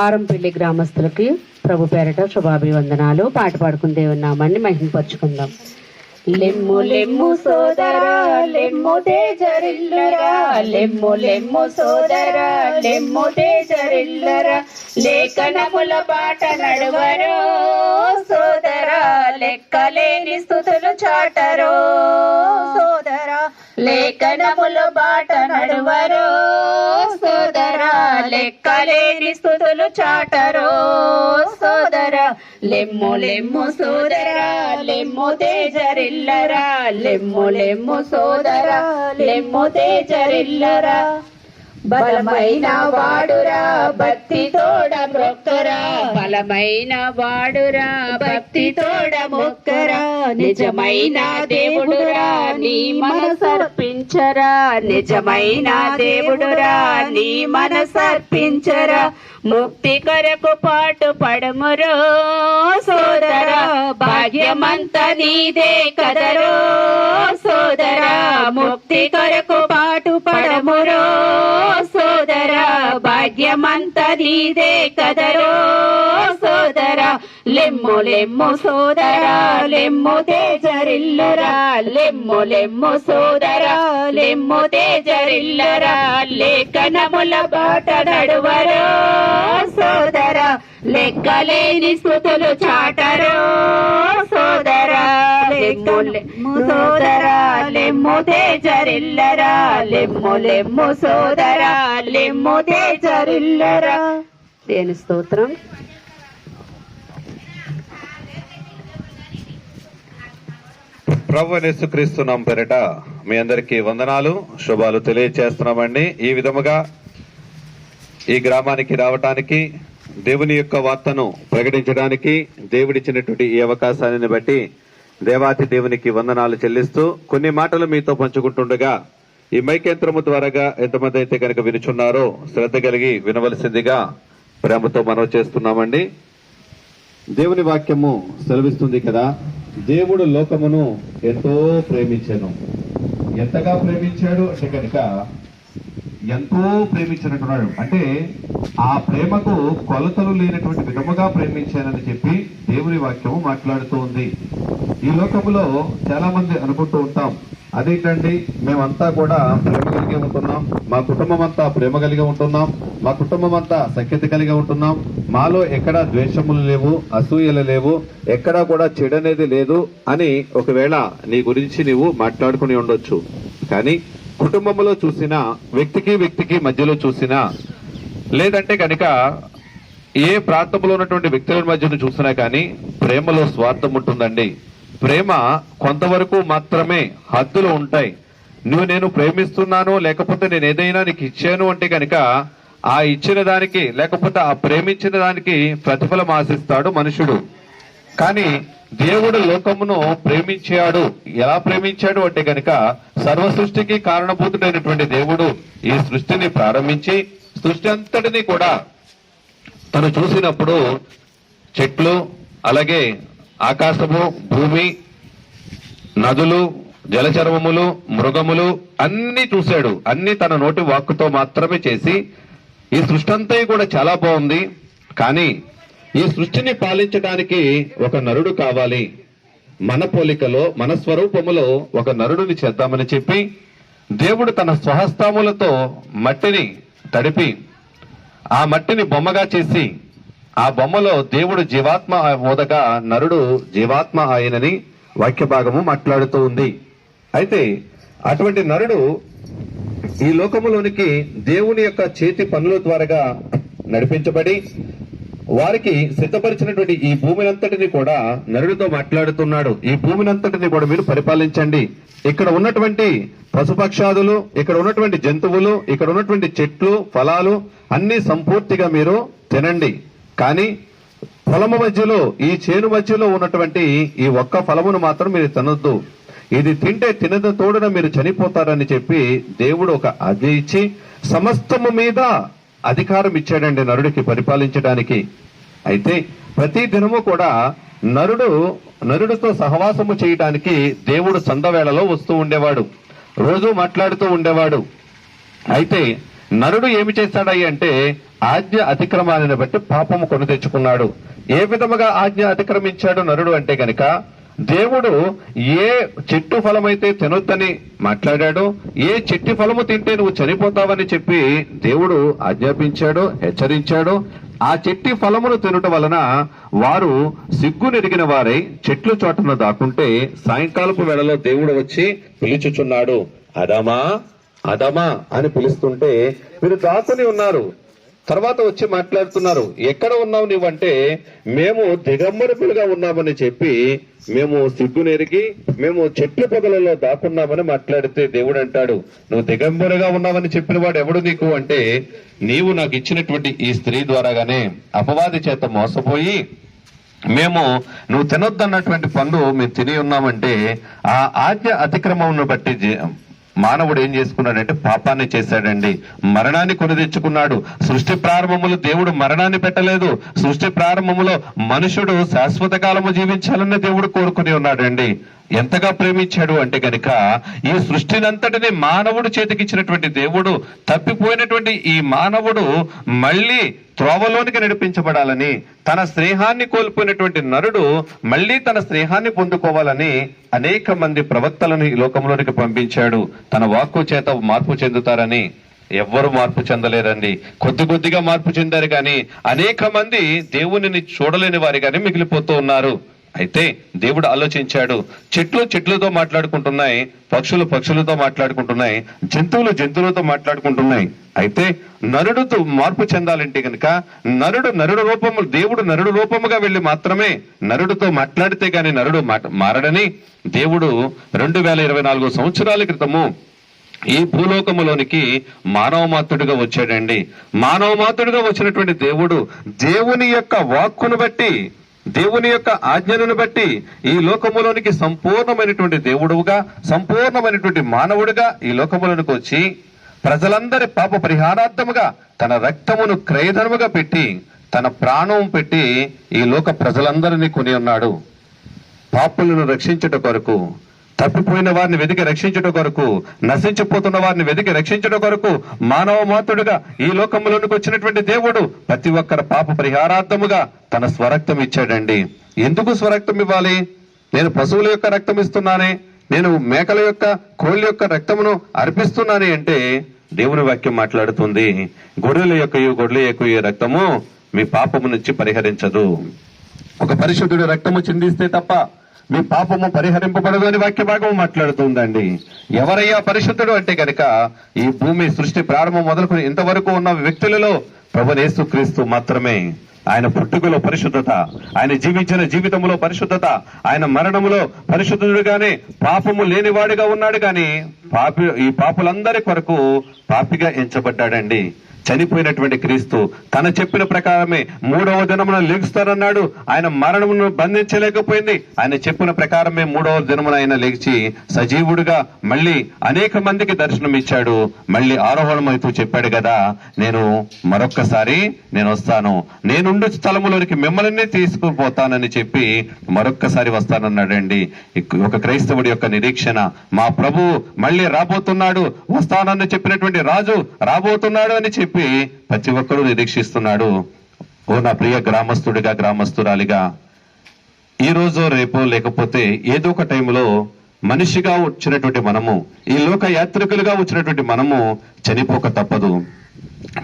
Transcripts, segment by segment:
ఆరంపల్లి గ్రామస్తులకి ప్రభు పేరట శుభాభివందనాలు. పాట పాడుకుని దేవున్నామని మహిమపరుచుకుందాం లెమ్ము లెమ్ము సోదరా లెమ్ము తేజరిల్లరా. లెమ్ము లెమ్ము సోదరా లెమ్ము తేజరిల్లరా. లేఖనముల బాట నడువరో సోదరా. లెక్కలేని స్థుతులు చాటరో లేఖనముల బాట నడువరు సోదరా లెక్కలేని స్థుతులు చాటరో సోదరా లెమ్ము లెమ్ము సోదరా లెమ్ము తేజరిల్లరా లెమ్ము లెమ్ము సోదరా లెమ్ము తేజరిల్లరా. బలమైన వాడురా భక్తి తోడ మొక్కరా. బలమైన వాడురా భక్తి తోడ మొక్కరా. నిజమైన దేవుడురా నీ మనసర్పించరా నిజమైన దేవుడురా నీ మనసర్పించరా ముక్తి కొరకు పాటు పడమురో సోదరా. భాగ్యమంత నీదే కదరో సోదరా. ముక్తి కొరకు పాటు పడమురో సోదర భాగ్యమంత నీదే కదరో సోదరా లెమ్ము లెమ్ము సోదరా లెమ్ము తేజరిల్లరా లెమ్ము లెమ్ము సోదరా లెమ్ము తేజరిల్లరా లేఖనముల బాట నడువరో సోదరా లెక్కలేని స్థుతులు చాటరో సోదరా లెమ్ము లెమ్ము సోదరా లెమ్ము తేజరిల్లరా లెమ్ము లెమ్ము సోదరా లెమ్ము తేజరిల్లరా. దేని స్తోత్రం. ప్రభు యేసుక్రీస్తు పేరట మీ అందరికీ వందనాలు శుభాలు తెలియచేస్తున్నామండి. ఈ విధముగా ఈ గ్రామానికి రావటానికి దేవుని యొక్క వార్తను ప్రకటించడానికి దేవుడిచ్చినటువంటి ఈ అవకాశాన్ని బట్టి దేవాతి దేవునికి వందనాలు చెల్లిస్తూ కొన్ని మాటలు మీతో పంచుకుంటుండగా ఈ మైకేంద్రము ద్వారాగా ఎంతమంది అయితే కనుక వినుచున్నారో శ్రద్ధ కలిగి వినవలసిందిగా ప్రేమతో మనవి చేస్తున్నామండి. దేవుని వాక్యము సెలవిస్తుంది కదా దేవుడు లోకమును ఎంతో ప్రేమించాను. ఎంతగా ప్రేమించాడు అంటే కనుక ఎంతో ప్రేమించినట్టున్నాడు. అంటే ఆ ప్రేమకు కొలతలు లేనటువంటి విధముగా ప్రేమించానని చెప్పి దేవుని వాక్యము మాట్లాడుతూ ఉంది ఈ లోకములో చాలా మంది అనుకుంటూ ఉంటాం. అదేంటండి మేమంతా కూడా ప్రేమ కలిగి ఉంటున్నాం. మా కుటుంబం అంతా ప్రేమ కలిగి ఉంటున్నాం. మా కుటుంబం అంతా సఖ్యత కలిగి ఉంటున్నాం. మాలో ఎక్కడా ద్వేషములు లేవు అసూయలు లేవు ఎక్కడా కూడా చెడు అనేది లేదు అని ఒకవేళ నీ గురించి నీవు మాట్లాడుకుని ఉండొచ్చు. కానీ కుటుంబంలో చూసిన వ్యక్తికి వ్యక్తికి మధ్యలో చూసినా లేదంటే కనుక ఏ ప్రాంతంలో ఉన్నటువంటి వ్యక్తుల మధ్యను చూసినా కానీ ప్రేమలో స్వార్థం ఉంటుందండి. ప్రేమ కొంతవరకు మాత్రమే హద్దులు ఉంటాయి. నువ్వు నేను ప్రేమిస్తున్నాను లేకపోతే నేను ఏదైనా నీకు ఇచ్చాను అంటే కనుక ఆ ఇచ్చిన దానికి లేకపోతే ఆ ప్రేమించిన దానికి ప్రతిఫలం ఆశిస్తాడు మనుషుడు. కానీ దేవుడు లోకమును ప్రేమించాడు. ఎలా ప్రేమించాడు అంటే కనుక సర్వ సృష్టికి కారణభూతుడైనటువంటి దేవుడు ఈ సృష్టిని ప్రారంభించి సృష్టి అంతటిని కూడా తను చూసినప్పుడు చెట్లు అలాగే ఆకాశము భూమి నదులు జలచర్మములు మృగములు అన్ని చూశాడు. అన్ని తన నోటి వాక్కుతో మాత్రమే చేసి ఈ సృష్టి అంతా కూడా చాలా బాగుంది. కానీ ఈ సృష్టిని పాలించడానికి ఒక నరుడు కావాలి. మన పోలికలో మన స్వరూపములో ఒక నరుడిని చేద్దామని చెప్పి దేవుడు తన స్వహస్తాములతో మట్టిని తడిపి ఆ మట్టిని బొమ్మగా చేసి ఆ బొమ్మలో దేవుడు జీవాత్మ ఓదగా నరుడు జీవాత్మ ఆయనని వాక్య భాగము మాట్లాడుతూ ఉంది. అయితే అటువంటి నరుడు ఈ లోకములోనికి దేవుని యొక్క చేతి పనుల ద్వారాగా నడిపించబడి వారికి సిద్ధపరిచినటువంటి ఈ భూమినంతటిని కూడా నరుడితో మాట్లాడుతున్నాడు. ఈ భూమినంతటిని కూడా మీరు పరిపాలించండి. ఇక్కడ ఉన్నటువంటి పశుపక్షాదులు ఇక్కడ ఉన్నటువంటి జంతువులు ఇక్కడ ఉన్నటువంటి చెట్లు ఫలాలు అన్ని సంపూర్తిగా మీరు తినండి. కానీ పొలము మధ్యలో ఈ చేను మధ్యలో ఉన్నటువంటి ఈ ఒక్క ఫలమును మాత్రం మీరు తినొద్దు. ఇది తింటే తినద తోడున మీరు చనిపోతారని చెప్పి దేవుడు ఒక ఆజ్ఞ ఇచ్చి సమస్తము మీద అధికారం ఇచ్చాడండి నరుడికి పరిపాలించడానికి. అయితే ప్రతి దినము కూడా నరుడు నరుడితో సహవాసము చేయడానికి దేవుడు సందవేళలో వస్తూ ఉండేవాడు. రోజు మాట్లాడుతూ ఉండేవాడు. అయితే నరుడు ఏమి చేశాడయ్య అంటే ఆజ్ఞ అతిక్రమాన్ని బట్టి పాపము కొని తెచ్చుకున్నాడు. ఏ విధముగా ఆజ్ఞ అతిక్రమించాడు నరుడు అంటే గనక దేవుడు ఏ చెట్టు ఫలమైతే తినొద్దని మాట్లాడాడు ఏ చెట్టు ఫలము తింటే నువ్వు చనిపోతావని చెప్పి దేవుడు ఆజ్ఞాపించాడు హెచ్చరించాడు ఆ చెట్టి ఫలమును తినుట వలన వారు సిగ్గునెరిగిన వారై చెట్లు చోటను దాక్కుంటే సాయంకాలపు వేళలో దేవుడు వచ్చి పిలుచుచున్నాడు. అదమా అదమా అని పిలుస్తుంటే మీరు దాసుని ఉన్నారు. తర్వాత వచ్చి మాట్లాడుతున్నారు. ఎక్కడ ఉన్నావు నీవంటే మేము దిగంబరపులుగా ఉన్నామని చెప్పి మేము సిగ్గునెరిగి మేము చెట్ల పొదలలో దాక్కున్నామని మాట్లాడితే దేవుడు అంటాడు. నువ్వు దిగంబరుగా ఉన్నావని చెప్పిన వాడు ఎవడు నీకు అంటే నీవు నాకు ఇచ్చినటువంటి ఈ స్త్రీ ద్వారాగానే అపవాది చేత మోసపోయి మేము నువ్వు తినొద్దన్నటువంటి పండు మేము తిని ఉన్నామంటే ఆ ఆజ్ఞ అతిక్రమంను బట్టి మానవుడు ఏం చేసుకున్నాడంటే పాపాన్ని చేశాడండి. మరణాన్ని కొని తెచ్చుకున్నాడు. సృష్టి ప్రారంభములో దేవుడు మరణాన్ని పెట్టలేదు. సృష్టి ప్రారంభములో మనుషుడు శాశ్వత కాలము జీవించాలని దేవుడు కోరుకుని ఉన్నాడండి. ఎంతగా ప్రేమించాడు అంటే గనుక ఈ సృష్టినంతటిని మానవుడు చేతికిచ్చినటువంటి దేవుడు తప్పిపోయినటువంటి ఈ మానవుడు మళ్ళీ త్రోవలోనికి నడిపించబడాలని తన స్నేహాన్ని కోల్పోయినటువంటి నరుడు మళ్ళీ తన స్నేహాన్ని పొందుకోవాలని అనేక మంది ప్రవక్తలను ఈ లోకంలోనికి పంపించాడు. తన వాక్కు చేత మార్పు చెందుతారని ఎవ్వరు మార్పు చెందలేరండి. కొద్ది కొద్దిగా మార్పు చెందారు కానీ అనేక మంది దేవునిని చూడలేని వారిగానే మిగిలిపోతూ ఉన్నారు. అయితే దేవుడు ఆలోచించాడు. చెట్లు చెట్లతో మాట్లాడుకుంటున్నాయి పక్షులు పక్షులతో మాట్లాడుకుంటున్నాయి జంతువులు జంతువులతో మాట్లాడుకుంటున్నాయి. అయితే నరుడుతో మార్పు చెందాలంటే కనుక నరుడు నరుడు రూపము దేవుడు నరుడు రూపముగా వెళ్ళి మాత్రమే నరుడుతో మాట్లాడితే గాని నరుడు మారడని దేవుడు రెండు వేల ఇరవై నాలుగు సంవత్సరాల క్రితము ఈ భూలోకములోనికి మానవ మాతుడిగా వచ్చాడండి. మానవ మాతుడిగా వచ్చినటువంటి దేవుడు దేవుని యొక్క వాక్కును బట్టి దేవుని యొక్క ఆజ్ఞలను బట్టి ఈ లోకములోనికి సంపూర్ణమైనటువంటి దేవుడుగా సంపూర్ణమైనటువంటి మానవుడిగా ఈ లోకములోనికి వచ్చి ప్రజలందరి పాప పరిహారార్థముగా తన రక్తమును క్రయధనముగా పెట్టి తన ప్రాణం పెట్టి ఈ లోక ప్రజలందరినీ కొని ఉన్నాడు. పాపులను రక్షించుట కొరకు తప్పిపోయిన వారిని వెతికి రక్షించుట కొరకు నశించిపోతున్న వారిని వెతికి రక్షించుట కొరకు మానవ మాతుడుగా ఈ లోకంలోనికి వచ్చినటువంటి దేవుడు ప్రతి ఒక్కరి పాప పరిహారార్థముగా తన స్వరక్తం ఇచ్చాడండి. ఎందుకు స్వరక్తం ఇవ్వాలి? నేను పశువుల యొక్క రక్తం ఇస్తున్నానే నేను మేకల యొక్క కోళ్ళ యొక్క రక్తమును అర్పిస్తున్నానే అంటే దేవుని వాక్యం మాట్లాడుతుంది గొర్రెల యొక్క గొడ్ల యొక్క ఈ రక్తము మీ పాపము నుంచి పరిహరించదు. ఒక పరిశుద్ధుడు రక్తము చిందిస్తే తప్ప మీ పాపము పరిహరింపబడదు అని వాక్య భాగం మాట్లాడుతుందండి. ఎవరయ్యా పరిశుద్ధుడు అంటే గనక ఈ భూమి సృష్టి ప్రారంభం మొదలుకుని ఇంతవరకు ఉన్న వ్యక్తులలో ప్రభు క్రీస్తు మాత్రమే. ఆయన పుట్టుకలో పరిశుద్ధత ఆయన జీవించిన జీవితంలో పరిశుద్ధత ఆయన మరణములో పరిశుద్ధుడుగానే పాపము లేనివాడిగా ఉన్నాడు కానీ పాపి ఈ పాపులందరి కొరకు పాపిగా ఎంచబడ్డాడండి. చనిపోయినటువంటి క్రీస్తు తన చెప్పిన ప్రకారమే మూడవ దినమున లేగుస్తానన్నాడు. ఆయన మరణమును బంధించలేకపోయింది. ఆయన చెప్పిన ప్రకారమే మూడవ దినమున ఆయన లేచి సజీవుడుగా మళ్ళీ అనేక మందికి దర్శనం ఇచ్చాడు. మళ్ళీ ఆరోహణమైతూ చెప్పాడు కదా నేను మరొక్కసారి నేను వస్తాను. నేనుండు స్థలములోనికి మిమ్మల్ని తీసుకుపోతానని చెప్పి మరొక్కసారి వస్తానన్నాడండి. ఒక క్రైస్తవుడి యొక్క నిరీక్షణ మా ప్రభు మళ్ళీ రాబోతున్నాడు వస్తానని చెప్పినటువంటి రాజు రాబోతున్నాడు అని చెప్పి ప్రతి ఒక్కరూ నిరీక్షిస్తున్నాడు. ఓ నా ప్రియ గ్రామస్తుడిగా గ్రామస్తురాలిగా ఈ రోజు రేపు లేకపోతే ఏదో ఒక టైంలో మనిషిగా వచ్చినటువంటి మనము ఈ లోక యాత్రికులుగా వచ్చినటువంటి మనము చనిపోక తప్పదు.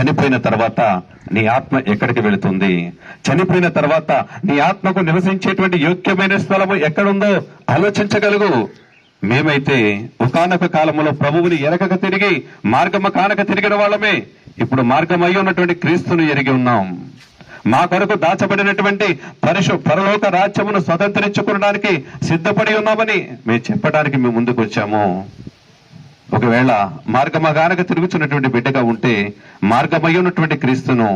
చనిపోయిన తర్వాత నీ ఆత్మ ఎక్కడికి వెళుతుంది? చనిపోయిన తర్వాత నీ ఆత్మకు నివసించేటువంటి యోగ్యమైన స్థలము ఎక్కడుందో ఆలోచించగలుగు. మేమైతే ఒకనొక కాలంలో ప్రభువుని ఎరగక తిరిగి మార్గమ కానక తిరిగిన వాళ్ళమే. ఇప్పుడు మార్గమై ఉన్నటువంటి క్రీస్తును ఎరిగి ఉన్నాం. మా కొరకు దాచబడినటువంటి పరిశు పరలోక రాజ్యమును స్వతంత్రించుకోవడానికి సిద్ధపడి ఉన్నామని మేము చెప్పడానికి మేము ముందుకు వచ్చాము ఒకవేళ మార్గమగానక తిరుగుతున్నటువంటి బిడ్డగా ఉంటే మార్గమై ఉన్నటువంటి క్రీస్తును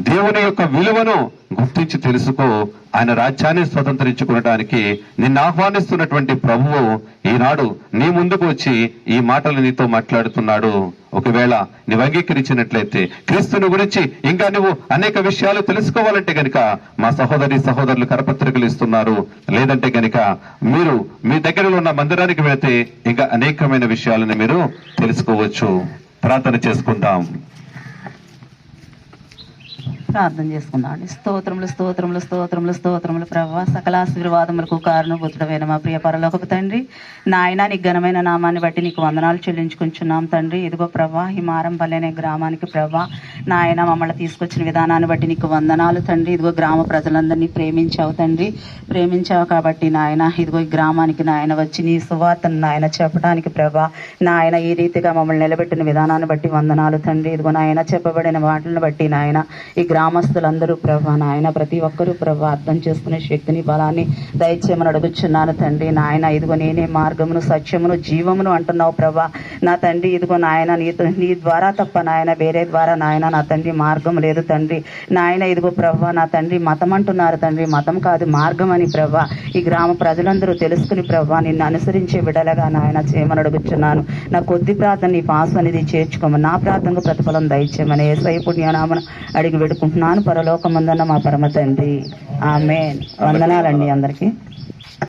దేవుని యొక్క విలువను గుర్తించి తెలుసుకో ఆయన రాజ్యాన్ని స్వతంత్రించుకునడానికి నిన్ను ఆహ్వానిస్తున్నటువంటి ప్రభువు ఈనాడు నీ ముందుకు వచ్చి ఈ మాటలు నీతో మాట్లాడుతున్నాడు. ఒకవేళ నువ్వు అంగీకరించినట్లయితే క్రీస్తుని గురించి ఇంకా నువ్వు అనేక విషయాలు తెలుసుకోవాలంటే గనుక మా సహోదరి సహోదరులు కరపత్రికలు ఇస్తున్నారు. లేదంటే గనుక మీరు మీ దగ్గరలో ఉన్న మందిరానికి వెళితే ఇంకా అనేకమైన విషయాలను మీరు తెలుసుకోవచ్చు. ప్రార్థన చేసుకుందాం. ప్రార్థన చేసుకుందామండి స్తోత్రములు స్తోత్రములు స్తోత్రములు స్తోత్రములు ప్రభా. సకల ఆశీర్వాదములకు కారణభూతుడమైన మా ప్రియ పరలోకపు తండ్రి. నాయన నీ ఘనమైన నామాన్ని బట్టి నీకు వందనాలు చెల్లించుకుంటున్నాం తండ్రి. ఇదిగో ప్రభా హిమారం పల్లెనే గ్రామానికి ప్రభా. నాయన మమ్మల్ని తీసుకొచ్చిన విధానాన్ని బట్టి నీకు వందనాలు తండ్రి. ఇదిగో గ్రామ ప్రజలందరినీ ప్రేమించావు తండ్రి. ప్రేమించావు కాబట్టి నాయన ఇదిగో ఈ గ్రామానికి నాయన వచ్చి నీ సువార్తను నాయన చెప్పడానికి ప్రభా. నాయన ఈ రీతిగా మమ్మల్ని నిలబెట్టిన విధానాన్ని బట్టి వందనాలు తండ్రి. ఇదిగో నాయన చెప్పబడిన వాటిని బట్టి నాయన ఈ గ్రామ గ్రామస్తులందరూ ప్రభా నాయన ప్రతి ఒక్కరూ ప్రభా అర్థం చేసుకునే శక్తిని బలాన్ని దయచేయమని అడుగుచున్నాను తండ్రి. నాయన ఇదిగో నేనే మార్గమును సత్యమును జీవమును అంటున్నావు ప్రభా. నా తండ్రి ఇదిగో నాయన నీతో నీ ద్వారా తప్ప నాయన వేరే ద్వారా నాయన నా తండ్రి మార్గం లేదు తండ్రి. నాయన ఇదిగో ప్రభా నా తండ్రి మతం అంటున్నారు తండ్రి. మతం కాదు మార్గం అని ప్రభా. ఈ గ్రామ ప్రజలందరూ తెలుసుకుని ప్రభా నిన్ను అనుసరించే విడలగా నాయన చేయమని అడుగుచున్నాను. నా కొద్ది ప్రార్థన నీ పాసు అనేది చేర్చుకోమని నా ప్రార్థనకు ప్రతిఫలం దయచేయమని ఏసై పుణ్యనామను అడిగి పెడుకుంటున్నాను పరలోకమందున్న మా పరమ తండ్రి. ఆమె వందనాలండి అందరికీ.